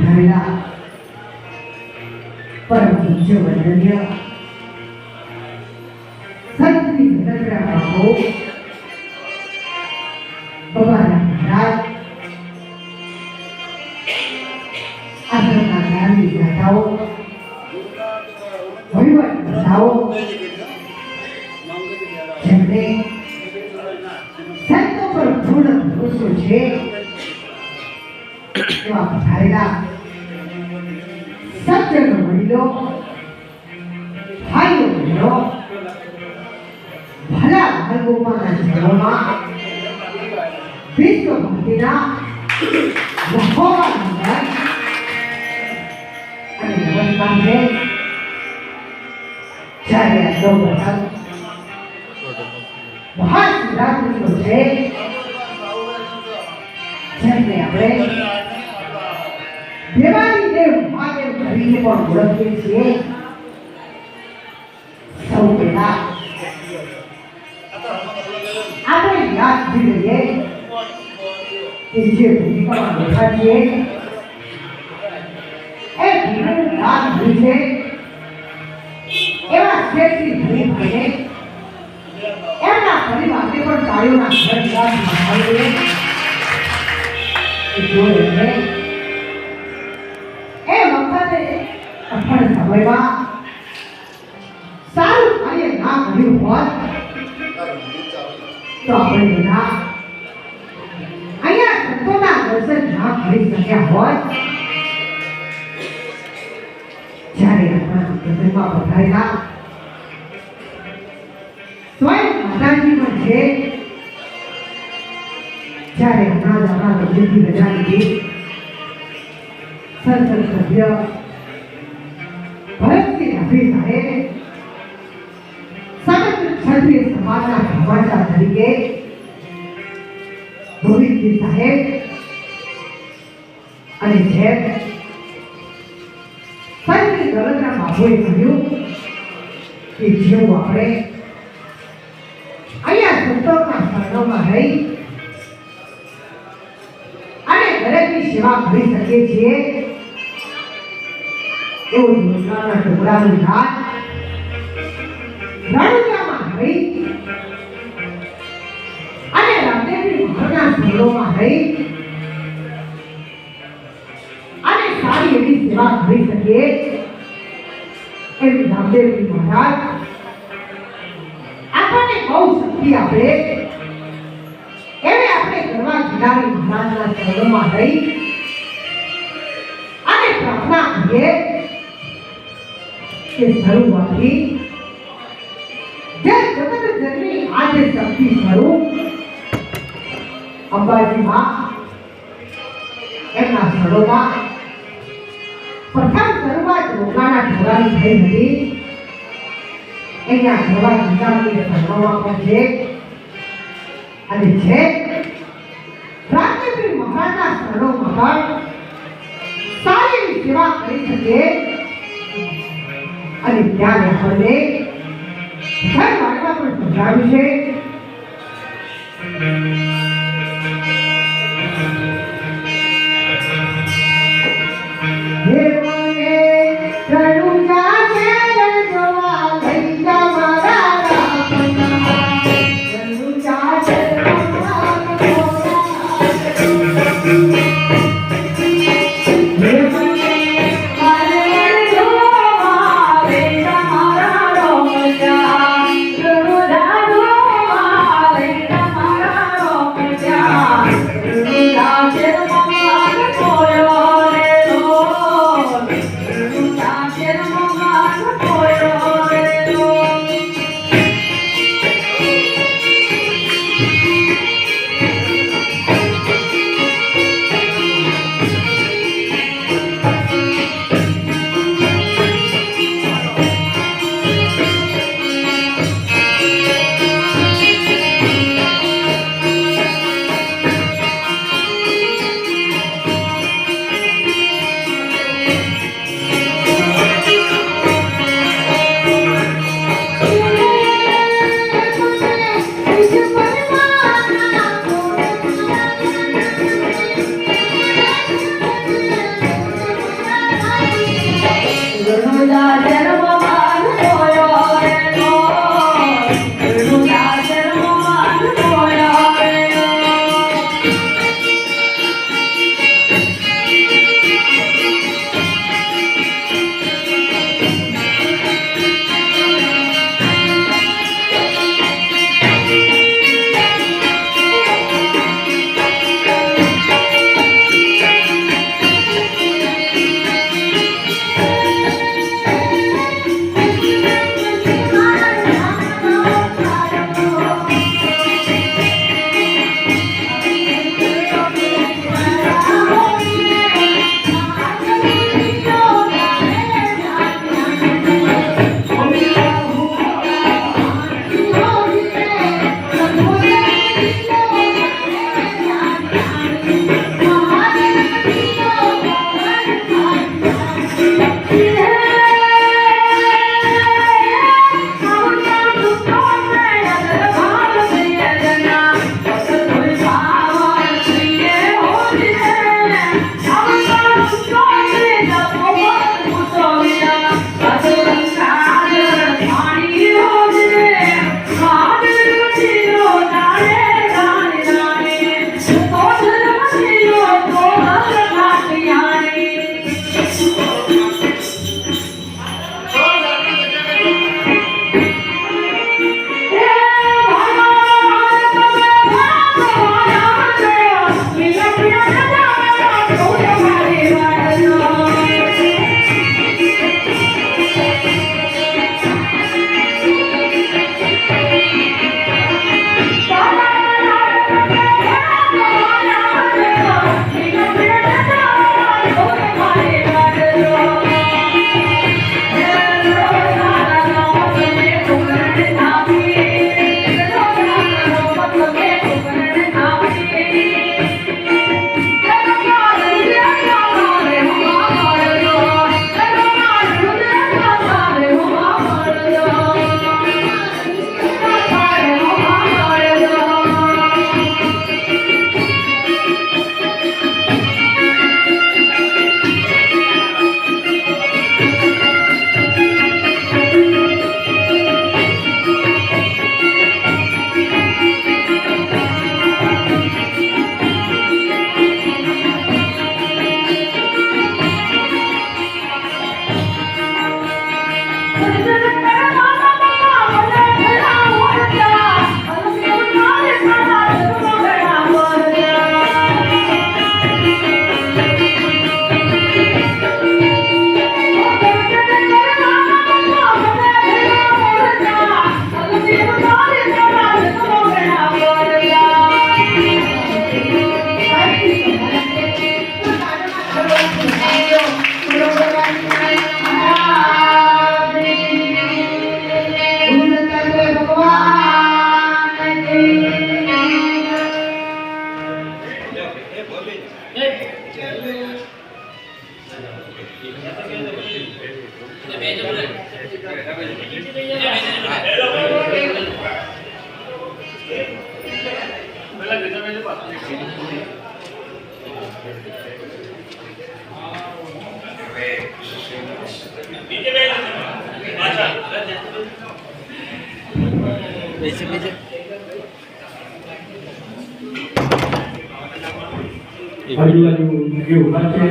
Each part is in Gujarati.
આસન પર બેઠાયેલા પરમ પૂજ્ય વંદનીય સંતની નગરા બાબો બાબાના મહારાજ આશ્રમના ધાર્મિક દાતાઓ વહીવટ દાતાઓ જેમણે સંતો પર પૂર્ણ ભરોસો છે એવા પધારેલા સજ્જન વડીલો ભાઈઓ બહેનો ભલા ભાગોમાંના જન્મમાં વિશ્વ ભક્તિના લખોવા નંબર અને નમસ્કાર છે જ્યારે આ સૌ પ્રથમ મહાશિવરાત્રિનો છે જેમને આપણે દેવાની પણ ઓળખીએ છીએ. સૌ પહેલા આપણે યાદ કરી લઈએ કે જે ભૂમિકામાં બેઠા છીએ, એ ભૂમિનું યાદ હોય છે એવા શ્રેષ્ઠી ભૂમિભાઈને એમના પરિવારને પણ તાળીઓના ઘર માનીએ એ જોઈ એમને એ કઠણ સમયમાં સારું કાર્ય ના કર્યું હોત, તો આપણે બધા અહીંયા સંતોના દર્શન ના કરી શક્યા હોત. જ્યારે આપણા પ્રસંગમાં પધારેલા સ્વયં માતાજી પણ છે. જ્યારે આપણા મંદિરથી રજા લીધી સંસદ સભ્ય ક્ષત્રિય સમાજના સમાચાર તરીકે ગોવિંદજી સાહેબ અને જેમ સંત દરદના બાબુએ કહ્યું કે જેવું આપણે અહીંયા સંતોના શરણોમાં રહી અને દરેકની સેવા કરી શકીએ છીએ, એવું યોજનાના ટુકડાનું નામ રણુજામાં અને રામદેવની મહારના સ્થળોમાં રહી? અને સારી એવી સેવા કરી શકીએ? એવી રામદેવજી મહારાજ, આપણને બહુ શક્તિ આપે. એને આપણે કરવા જિલ્લાની મહારાજના ચરણોમાં રહી. અને પ્રાર્થના કરીએ કે શરૂઆતથી જે જગત જનની આજે શક્તિ સ્વરૂપ અંબાજીમાં એમના સ્થળોમાં પ્રથમ શરૂઆત રોકાણા ઢોળાની થઈ હતી. એના ઘોડા ગીતાની ભણવામાં છે. અને છે રાજ્યશ્રી મહારાજના સ્થળોમાં સારી સેવા કરી શકે. અને ત્યાં આપણને ઘર વાળવા પણ સમજાવ્યું છે. જે ઊભા છે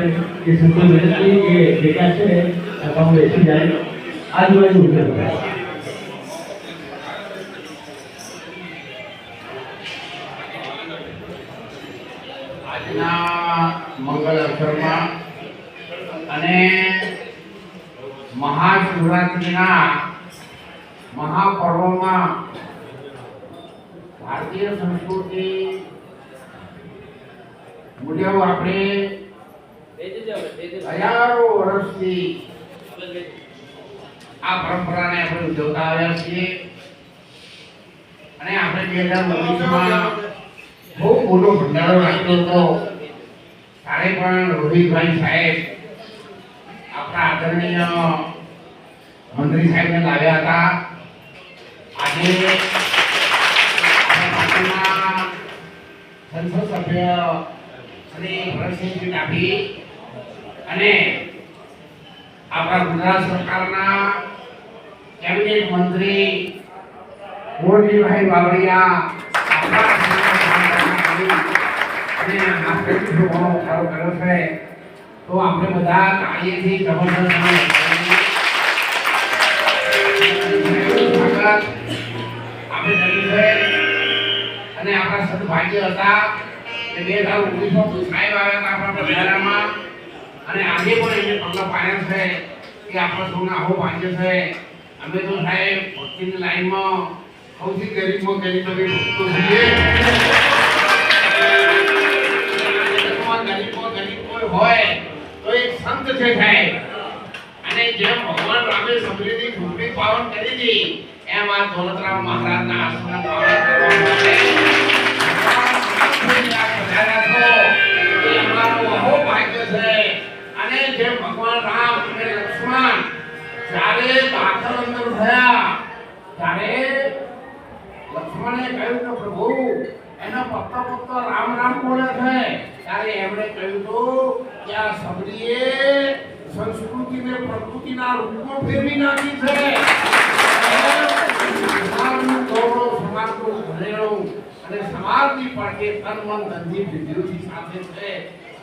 અને મહાશિવરાત્રિના મહાપર્વમાં ભારતીય સંસ્કૃતિ મુજબ આપણે હજારો વર્ષથી આ પરંપરાને આપણે ઉજવતા આવ્યા છીએ. અને આપણે બે હજાર ઓગણીસમાં બહુ મોટો ભંડારો રાખ્યો હતો. ત્યારે પણ રોહિતભાઈ સાહેબ આપણા આદરણીય મંત્રી સાહેબને લાવ્યા હતા. આજે સંસદ સભ્ય શ્રી ભરતસિંહજી ડાભી અને આપણા ગુજરાત સરકારના કેબિનેટ મંત્રી મોરજીભાઈ બાવળિયા તો આપણે બધા કાર્યથી અને આપણા સદભાગ્ય હતા બે હજાર ઓગણીસો સાહેબ આવ્યા હતા આપણા અને આજે પણ એમને પગલા પાડ્યા છે કે આપણા સૌને આવો ભાગ્ય છે. અમે તો સાહેબ ભક્તિની લાઈનમાં સૌથી ગરીબમાં ગરીબ અમે ભક્તો છીએ. હોય તો એક સંત છે અને જેમ ભગવાન રામે સમૃદ્ધિ પાવન કરી હતી, એમ આ દોલતરામ મહારાજના આશ્રમ પાવન કરવા માટે ભગવાન રામ પધાર્યા છો એ અમારું અહો ભાગ્ય છે. અને જે ભગવાન રામ અને લક્ષ્મણ જ્યારે દાખલ અંદર થયા ત્યારે લક્ષ્મણે કહ્યું કે, પ્રભુ, એનો પત્તો પત્તો રામ રામ બોલે છે. ત્યારે એમણે કહ્યું હતું કે આ સબરીએ સંસ્કૃતિને પ્રકૃતિના રૂપમાં ફેરવી નાખી છે. સમાજનું ગૌરવ સમાજનું ભરેલું અને સમાજની પડકે તન મન ધનની વિદ્યુથી સાથે છે.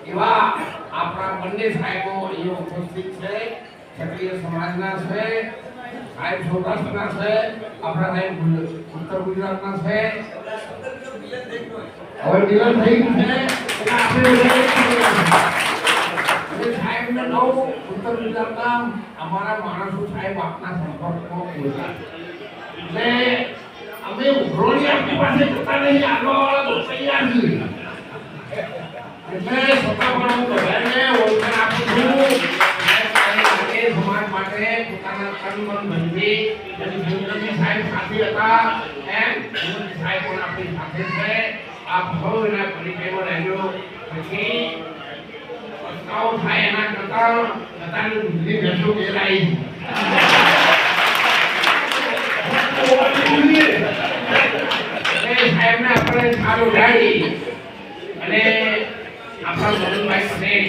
એવા આપણા બંને સાહેબો અહીંયા ઉપસ્થિત છે, ક્ષત્રિય સમાજના છે, સાહેબ સૌરાષ્ટ્રના છે, આપણા સાહેબ ઉત્તર ગુજરાતના છે. હવે મિલન થઈ ગયું છે. ઉત્તર ગુજરાતના અમારા માણસો સાહેબ આપના સંપર્કમાં એટલે અમે ઉઘરોણી આપણી પાસે જતા નહીં આગળવાળા તો તૈયાર એટલે પણ હું છું સમાજ માટે પોતાના તન મન ધનથી અને ભૂમિજી સાહેબ સાથે હતા એમ ભૂમિજી સાહેબ પણ સાથે છે સૌ એના પરિચયમાં રહેજો પછી પસ્તાવો થાય એના કરતા પોતાની બુદ્ધિ સાહેબને આપણે સારું લાગી અને આપણા મદનભાઈ પટેલ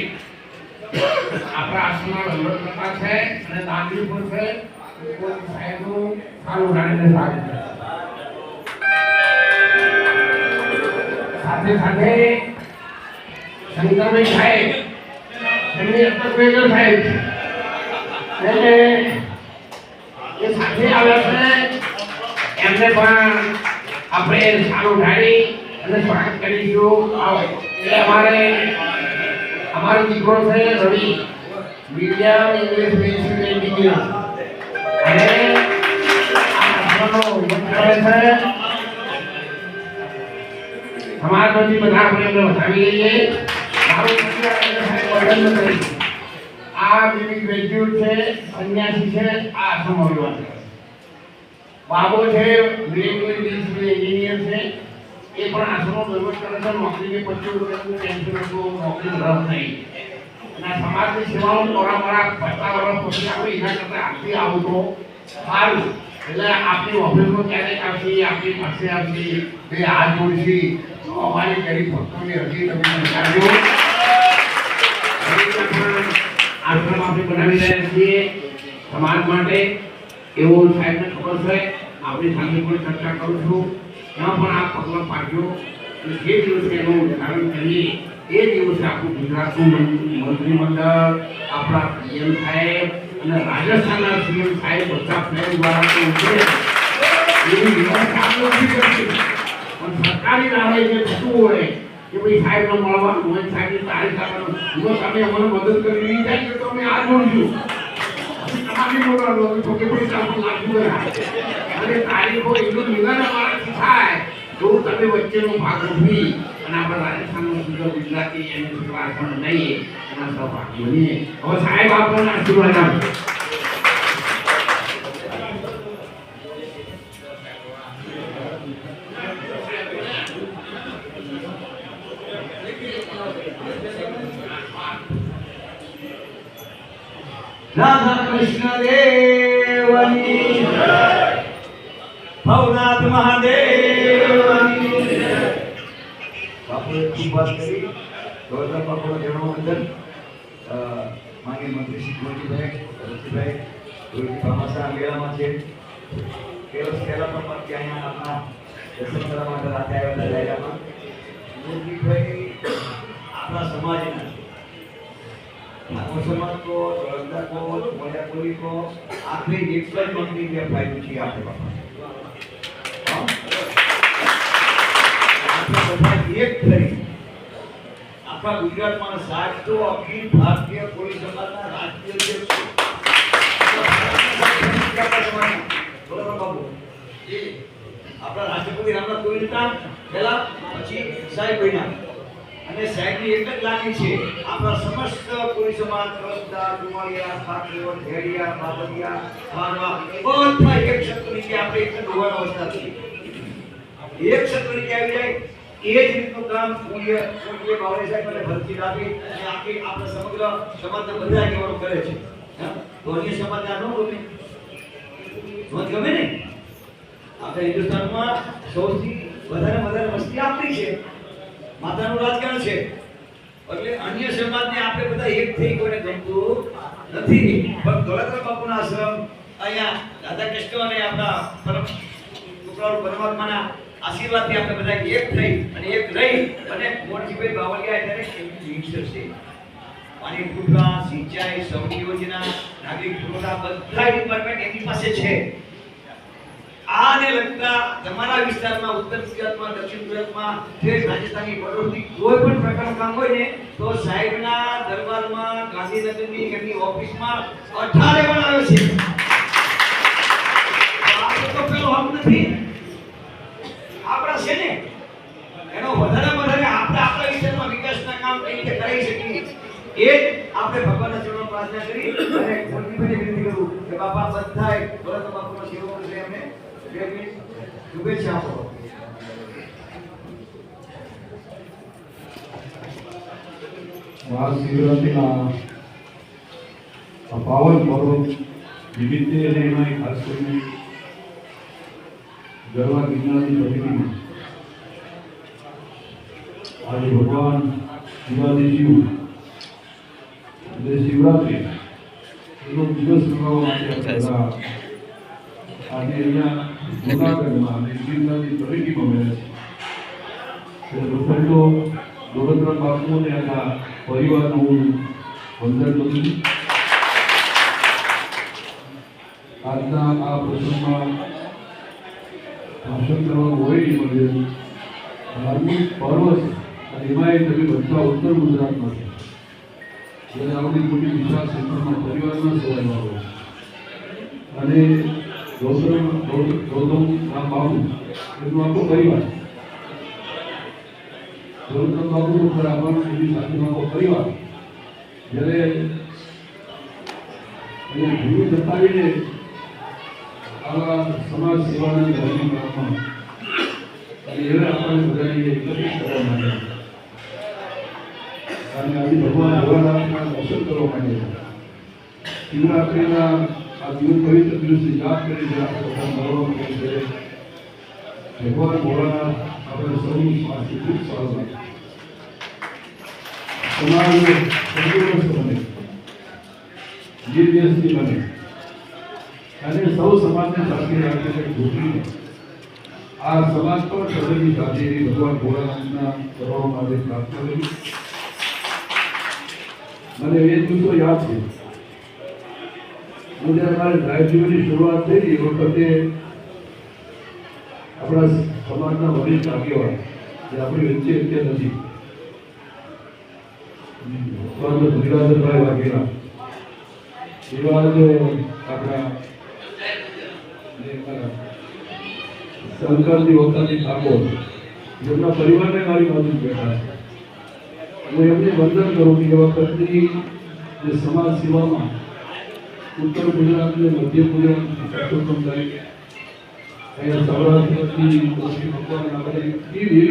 આપણા આશ્રમના વહીવટકર્તા છે અને દાનવી પણ છે. સારું સ્વાગત કરે. સાથે સાથે શંકરભાઈ સાહેબ એમની અટકવેગર સાહેબ એટલે એ સાથે આવ્યા છે. એમને પણ આપણે સારું ઢાળી અને સ્વાગત કરીશું. આવો. એટલે અમારે અમારો દીકરો છે રવિ મીડિયમ ઇંગ્લિશ અને સમાજ પછી બધા આપણે એમને મારું કરી આ બીજી ગ્રેજ્યુએટ છે, સંન્યાસી છે, આ આશ્રમ અભિવાસી છે બાબો છે એન્જિનિયર છે. એ પણ આશ્રમનો દરરોજ કરે છે, નોકરીને પચીસ રૂપિયાનું પેન્શન હતું નોકરી રદ નહીં. અને સમાજની સેવાઓ મોરા મોરા પચાસ વર્ષ પછી આપણે એના કરતા આપી આવું તો સારું. એટલે આપણી ઓફિસમાં ક્યારેક આવશે આપણી પાસે આવશે, એ હાથ જોડશે. તો અમારી ગરીબ ભક્તોની હજી તમે સમજાવજો આશ્રમ આપણે બનાવી રહ્યા છીએ સમાજ માટે. એવો સાહેબને ખબર છે, આપણી સાથે પણ ચર્ચા કરું છું. ત્યાં પણ આ પગલાં અને જે દિવસે એનું ઉદાહરણ કરીએ, એ દિવસે આપણું ગુજરાતનું મંત્રીમંડળ આપણા પીએમ સાહેબ અને રાજસ્થાનના સીએમ સાહેબ બધા ફ્લેગ દ્વારા ઉતરે એવી વ્યવસ્થા નથી કરતી પણ સરકારી રાહે જે થતું હોય, કે ભાઈ સાહેબને મળવાનું હોય, સાહેબની તારીખ આપવાનું તમે અમને મદદ કરી. નહીં જાય તો અમે આ જોડશું બોલવાનું તો કે ભાઈ ચાલુ લાગતું અને તારીખો એટલું નિદાન અમારાથી થાય તો તમે વચ્ચેનો ભાગ ઉઠી અને આપણે રાજસ્થાનનો સુધો ગુજરાતી એની પણ નહીં, એના સહભાગી બનીએ. હવે સાહેબ, આપણને આશીર્વાદ આપજો. રાધા કૃષ્ણ દેવની ભવનાથ મહાદેવની બાપુએ ખૂબ વાત કરી. ગૌતમ બાપુના જન્મ બદલ માનીય મંત્રી શ્રી ગોરજીભાઈ રસીભાઈ ગોરજી ભામાસા મેળામાં છે. કેવળ પહેલા પણ ત્યાં આપણા દર્શન કરવા માટે રાતે આવેલા દાયરામાં. ગોરજીભાઈ આપણા સમાજના મુસલમાન કો ધોળંદા કો મોજાપુરી કો આખરી એક જ મંત્રી જે ફાયદો છે આપણે એક થઈ આખા ગુજરાતમાં સાતસો અખિલ ભારતીય કોળી સમાજના રાષ્ટ્રીય અધ્યક્ષ આપણા રાષ્ટ્રપતિ રામનાથ કોવિંદ હતા. પહેલા પછી સાહેબ બન્યા અને સાહેબની એક જ લાગણી છે, આપણા સમસ્ત કોળી સમાજ કળશદાર ડુમાળિયા ઠાકોર ઢેડિયા બાબરિયા ખારવા બધા એક શબ્દ નીચે આપણે એક જ હોવાનો અવસ્થા છે એક શબ્દ નીચે આવી જાય, એ જ રીતનું કામ પૂર્ય પૂર્ય બાવળે સાહેબ અને ભરતી રાખી અને આખી આપણા સમગ્ર સમાજના બધા આગેવાનો કરે છે. હા? સમાજ સમાજના ન ગમે. નોંધ ગમે ને આપણે હિન્દુસ્તાનમાં સૌથી વધારે વધારે વસ્તી આપણી છે. માતાનું રાજકારણ છે. એટલે અન્ય સમાજને આપણે બધા એક થઈ કોઈને ગમતું નથી. પણ દોલતરામ બાપુના આશ્રમ, અહીંયા દાદા કૃષ્ણ અને આપણા પરમ કૃપાળુ પરમાત્માના આશીર્વાદથી આપણે બધા એક થઈ અને એક રહી અને મોરજીભાઈ બાવળિયા એટલે કેવી મિનિસ્ટર છે પાણી પૂરવા સિંચાઈ સૌની યોજના, નાગરિક પુરવઠા બધા ડિપાર્ટમેન્ટ એની પાસે છે. આને લગતા તમારા વિસ્તારમાં, ઉત્તર ગુજરાતમાં, દક્ષિણ ગુજરાતમાં જે રાજસ્થાનની બોર્ડરથી કોઈ પણ પ્રકારનું કામ હોય ને, તો સાહેબના દરબારમાં, ગાંધીનગરની એમની ઓફિસમાં અઠારે છે. પેલો હક નથી. આપણા છે ને, એનો વધારે વધારે આપણે આપણા વિસ્તારમાં વિકાસના કામ કઈ રીતે કરી શકીએ? એ આપણે ભગવાનના ચરણોમાં પ્રાર્થના કરી અને વિનંતી કરું કે બાપા, બધાય ભરત બાપુનો સેવો કરશે એમને બે મિનિટ શુભેચ્છા આપો મહાશિવરાત્રિના આ પાવન પર્વ નિમિત્તે અને એમાં ખાસ કરીને ગરવા ગિરનારની પ્રતિનિધિ આજે ભગવાન શિવાજી શિવ એટલે શિવરાત્રિ એનો દિવસ મનાવવા માટે આપણે બધા આજે અહીંયા જૂનાગઢમાં અને ગિરનારની પ્રતિનિધિમાં મળ્યા છે એટલે પ્રથમ તો દોલતરામ બાપુને આખા પરિવારનું હું વંદન કરું છું આજના આ પ્રસંગમાં ભાષણ કરવાનું હોય નહીં મળે ધાર્મિક પર્વ છે અને એમાંય તમે બધા ઉત્તર ગુજરાતમાં છો જ્યારે આવડી મોટી વિશાળ સંખ્યામાં પરિવારના સવારમાં હોય અને ગૌતમ ગૌતમ રામ બાબુ એમનો આખો પરિવાર. ગૌતમ પરિવાર. જ્યારે અહીંયા ભૂમિ જતાવીને આવા સમાજ સેવાના ધાર્મિક કામમાં અને એને આપણને બધાને એકત્રિત કરવા માટે. અને આજે ભગવાન ભોળાનાથના અવસર કરવા માટે. શિવરાત્રિના આ દિવસ પવિત્ર દિવસે યાદ કરી આપણે ભગવાન ભોળાનાથ આપણે સૌની પાસે ખૂબ સારું સમાજ તંદુરસ્ત બને નિર્દેશથી બને અને સૌ સમાજને સાથે રાખીને આ સમાજ પર સદનની સાથે ભગવાન ભોળાનાથના કરવા માટે કરી મને એ દિવસો યાદ છે હું અમારી મારે શરૂઆત થઈ, એ વખતે આપણા સમાજના વરિષ્ઠ આગેવાન, જે આપણી વચ્ચે અત્યારે નથી. ભગવાનભાઈ વાઘેલા. એવા જ આપણા શંકરજી વખતની ઠાકોર, જેમના પરિવારને મારી બાજુ બેઠા છે. હું એમને વંદન કરું કે એ વખતની જે સમાજ સેવામાં ઉત્તર ગુજરાત અને મધ્ય ગુજરાત સૌપ્રથમ તરીકે અહીંયા સૌરાષ્ટ્રથી ભગવાન આપણે એવી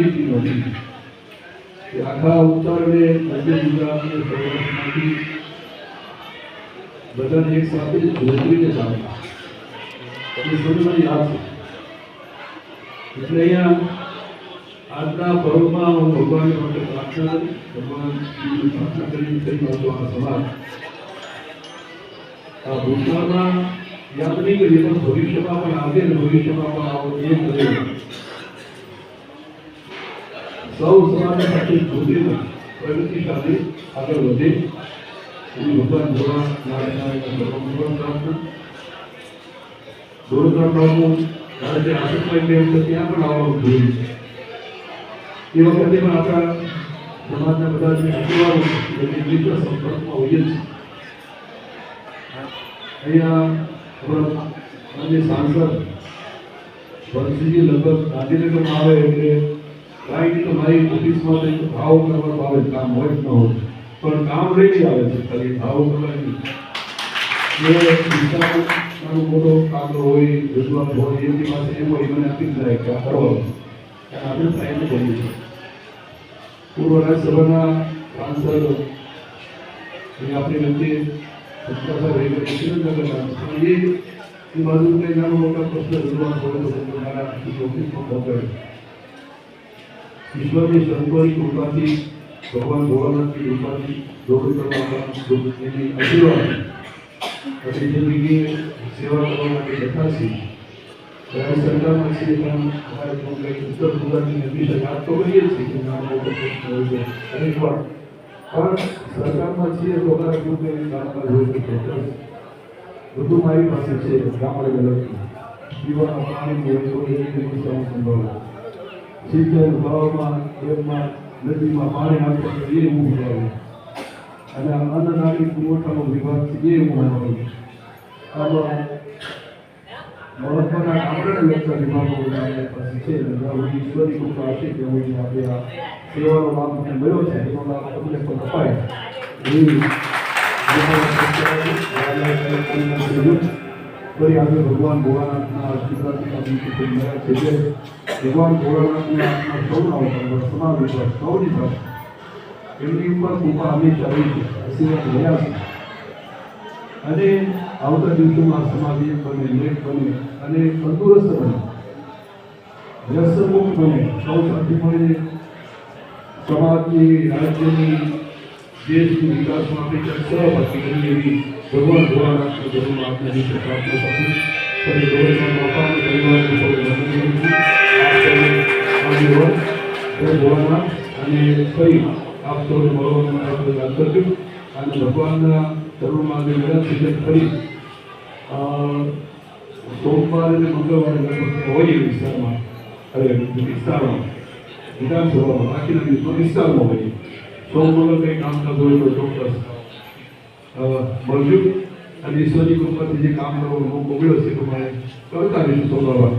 કે આખા ઉત્તર અને મધ્ય ગુજરાત અને સૌરાષ્ટ્રમાંથી બધાને એક સાથે જોતરીને ચાલતા એ સૌને યાદ છે. એટલે અહીંયા આજના પર્વમાં હું ભગવાન માટે પ્રાર્થના ભગવાન પ્રાર્થના કરીને થઈ ગયો આ સમાજ ભૂતકાળમાં યાદ નહીં કરીએ પણ ભવિષ્યમાં પણ આવે અને ભવિષ્યમાં પણ આવો એ કરીએ સૌ સમાજ સાથે જોડીને પ્રગતિશાળી આગળ વધે. એવી ભગવાન ધોરણ ધોરણ પ્રાપ્ત ધોરણ પ્રાપ્ત જ્યારે તે આશીર્વાદ લે છે ત્યાં પણ આવવાનું જોઈએ એ વખતે પણ આપણા સમાજના બધા જે આગેવાનો સંપર્કમાં હોઈએ છીએ. અહીંયા આપણા માન્ય સાંસદ વંશીજી લગભગ ગાંધીનગરમાં આવે એટલે કાંઈ નહીં તો મારી ઓફિસમાં તો એક ભાવ કરવાનો આવે કામ હોય જ ન હોય પણ કામ લઈને આવે છે ખાલી ભાવ કરવાની એ વિસ્તારનો નાનો મોટો કાગળો હોય રજૂઆત હોય એમની પાસે એમ હોય મને આપી જ જાય કે આ કરવાનું અને આપણે પ્રયત્ન કરીએ છીએ પૂર્વ રાજ્યસભાના સાંસદ એ આપણી વચ્ચે સત્તાધાર રહી ગયા સુરેન્દ્રનગરના પણ એ એ બાજુ કંઈ નાનો મોટો પ્રશ્ન રજૂઆત હોય તો 僕 મારા ઓફિસમાં પહોંચાડે ઈશ્વરની સંતોની કૃપાથી ભગવાન ભોળાનાથની કૃપાથી ડોક્ટર એની આશીર્વાદ આપણી જિંદગી સેવા કરવા માટે બેઠા છીએ ત્યારે સરકારમાં છીએ પણ અમારે પણ કંઈક ઉત્તર ગુજરાતની હંમેશા યાદ તો કરીએ જ છીએ કે નાનો મોટો પ્રશ્ન હોય છે અનેક વાર પણ સરકારમાં છીએ કામકાજ હોય તો બધું મારી પાસે છે, ગામડે લગતું પીવાના પાણી એ રીતે સિંચાઈ ભાવમાં ડેમમાં, નદીમાં પાણી આપે તો એ હું ભરાવું અને આ અન્નનાળી પુરવઠાનો વિભાગ છે, એ હું ભરાવું આમાં મહત્વના વિભાગો પાસે છે ઈશ્વરની કૃપા સુધી આપણે આ સેવાનો લાભ મને મળ્યો છે એનો લાભ તમને પણ અપાય ભગવાન ભોળાનાથના આશીર્વાદના દિવસે રહ્યા છે જે એમની ઉપર કૃપા હંમેશા રહી છે આશીર્વાદ રહ્યા અને આવતા દિવસોમાં સમાજ એક બને બને અને તંદુરસ્ત બને વ્યસ્ત બને સૌ સાથે મળીને સમાજની, રાજ્યની, દેશની વિકાસ માટે સહભાગી કરી એવી ભગવાન બાપાને પરિવારને સૌ વંદન કરું અને ફરી આપ સૌને મળવાનું આપણે કરજો. અને ભગવાનના ધર્મમાં આગળ છે તેમ ફરી સોમવારે અને હોય એ વિસ્તારમાં વિસ્તારમાં. વિધાનસભામાં બાકીના દિવસમાં વિસ્તારમાં હોય સોમ મંગળ કંઈ કામકાજ હોય તો ચોક્કસ અ, મળજો અને ઈશ્વરની કૃપાથી જે કામ કરવાનો મોકો મળ્યો છે એ પ્રમાણે કરતા રહીશું સૌ